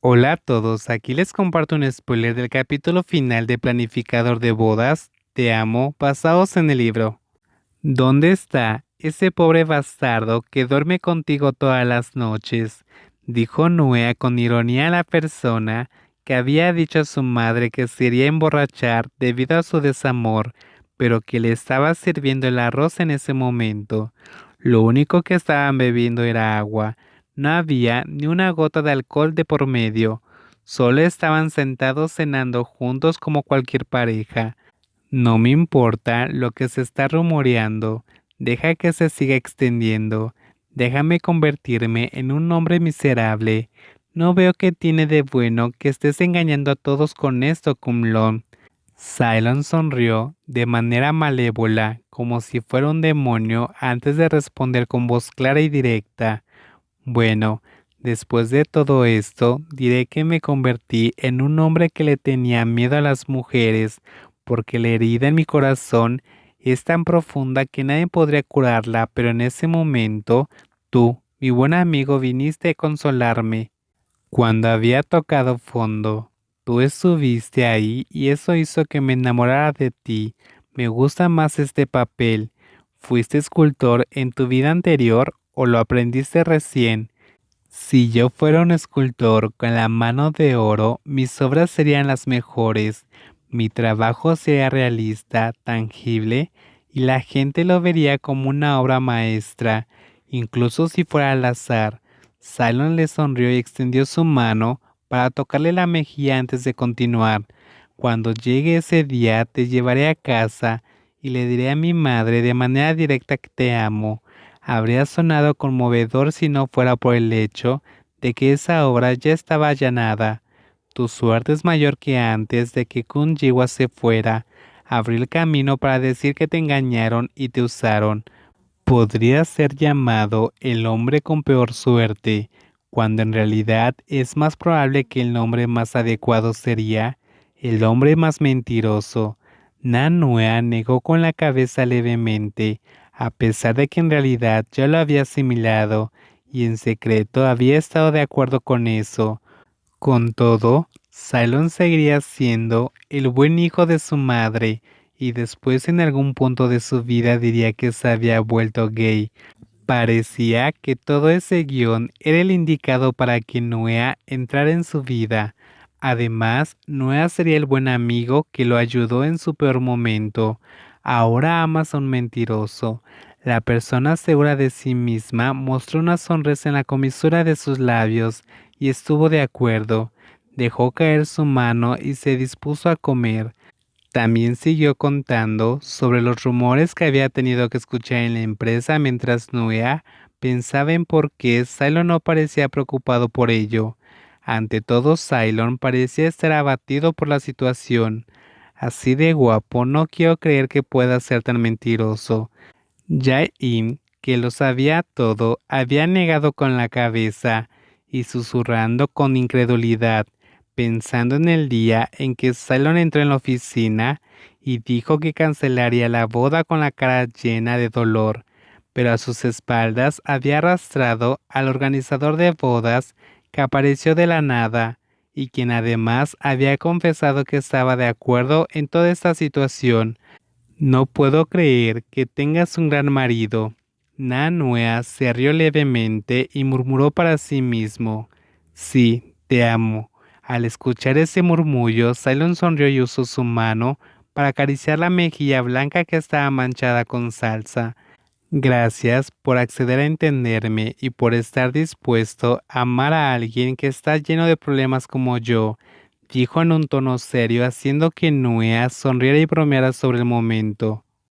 Hola a todos, aquí les comparto un spoiler del capítulo final de Planificador de Bodas, Te amo, basados en el libro. ¿Dónde está ese pobre bastardo que duerme contigo todas las noches? Dijo Nuea con ironía a la persona que había dicho a su madre que se iría a emborrachar debido a su desamor, pero que le estaba sirviendo el arroz en ese momento. Lo único que estaban bebiendo era agua, no había ni una gota de alcohol de por medio, solo estaban sentados cenando juntos como cualquier pareja. No me importa lo que se está rumoreando, deja que se siga extendiendo, déjame convertirme en un hombre miserable. No veo qué tiene de bueno que estés engañando a todos con esto, Cumlon. Cylon sonrió de manera malévola, como si fuera un demonio, antes de responder con voz clara y directa. Bueno, después de todo esto, diré que me convertí en un hombre que le tenía miedo a las mujeres, porque la herida en mi corazón es tan profunda que nadie podría curarla, pero en ese momento, tú, mi buen amigo, viniste a consolarme. Cuando había tocado fondo, tú estuviste ahí y eso hizo que me enamorara de ti. Me gusta más este papel. ¿Fuiste escultor en tu vida anterior o lo aprendiste recién. Si yo fuera un escultor con la mano de oro, mis obras serían las mejores, mi trabajo sería realista, tangible, y la gente lo vería como una obra maestra, incluso si fuera al azar. Cylon le sonrió y extendió su mano para tocarle la mejilla antes de continuar. Cuando llegue ese día te llevaré a casa y le diré a mi madre de manera directa que te amo habría sonado conmovedor si no fuera por el hecho de que esa obra ya estaba allanada. Tu suerte es mayor que antes de que Kun Jiwa se fuera. Abrí el camino para decir que te engañaron y te usaron. Podrías ser llamado el hombre con peor suerte, cuando en realidad es más probable que el nombre más adecuado sería el hombre más mentiroso. Nanua negó con la cabeza levemente a pesar de que en realidad ya lo había asimilado y en secreto había estado de acuerdo con eso. Con todo, Cylon seguiría siendo el buen hijo de su madre y después en algún punto de su vida diría que se había vuelto gay. Parecía que todo ese guion era el indicado para que Nuea entrara en su vida. Además, Nuea sería el buen amigo que lo ayudó en su peor momento. Ahora amas a un mentiroso. La persona segura de sí misma mostró una sonrisa en la comisura de sus labios y estuvo de acuerdo. Dejó caer su mano y se dispuso a comer. También siguió contando sobre los rumores que había tenido que escuchar en la empresa mientras Nuea pensaba en por qué Cylon no parecía preocupado por ello. Ante todo, Cylon parecía estar abatido por la situación. Así de guapo, no quiero creer que pueda ser tan mentiroso. Jae-in, que lo sabía todo, había negado con la cabeza y susurrando con incredulidad, pensando en el día en que Salon entró en la oficina y dijo que cancelaría la boda con la cara llena de dolor, pero a sus espaldas había arrastrado al organizador de bodas que apareció de la nada y quien además había confesado que estaba de acuerdo en toda esta situación. No puedo creer que tengas un gran marido. Nanua se rió levemente y murmuró para sí mismo, Sí, te amo. Al escuchar ese murmullo, Cylon sonrió y usó su mano para acariciar la mejilla blanca que estaba manchada con salsa. Gracias por acceder a entenderme y por estar dispuesto a amar a alguien que está lleno de problemas como yo, dijo en un tono serio, haciendo que Nuea sonriera y bromeara sobre el momento.